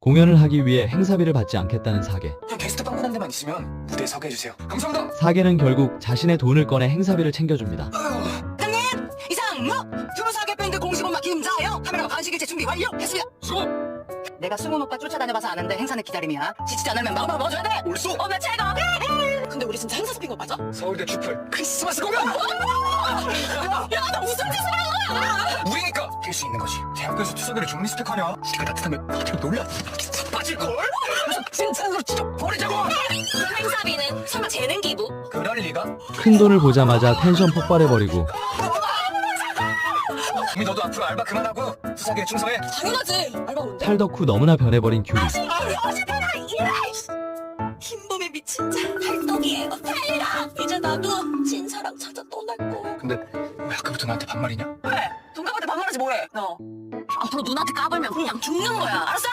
공연을 하기 위해 행사비를 받지 않겠다는 사계. 그냥 게스트 방문 한 대만 있으면 무대에 서게 해주세요. 감사합니다. 사계는 결국 자신의 돈을 꺼내 행사비를 챙겨줍니다. 이상무 두루사계 밴드 공식 음악 김자영 카메라와 반식일체 준비 완료 했습니다 수고. 내가 승훈 오빠 쫓아다녀봐서 아는데 행사는 기다림이야 지치지 않으면 마음으로 넣어줘야 돼 올쏘. 어나 최고 근데 우리 진짜 행사 잡힌 거 맞아? 서울대 슈플 크리스마스 공연. 야나 무슨 짓을 한 거야 수 있는 거지. 대학교에서 투석이를 좀 리스펙하냐? 우리가 따뜻하면 다들 놀라. 빠질걸? 그래서 칭찬으로 진짜 버리자고. 그런 행사비는 설마 재능 기부? 그럴 리가? 큰 돈을 보자마자 텐션 폭발해버리고 이미 너도 앞으로 알바 그만하고 수석에 충성해. 당연하지 알바 온대 탈덕후 너무나 변해버린 규리. 흰범에 미친 자 팔떡이에요 달라 이제 나도 진사랑 찾아 떠날 거야 근데 왜 아까부터 나한테 반말이냐? 왜? 반말하지 뭐해? 너. 앞으로 누나한테 까불면 그냥 죽는 거야. 알았어?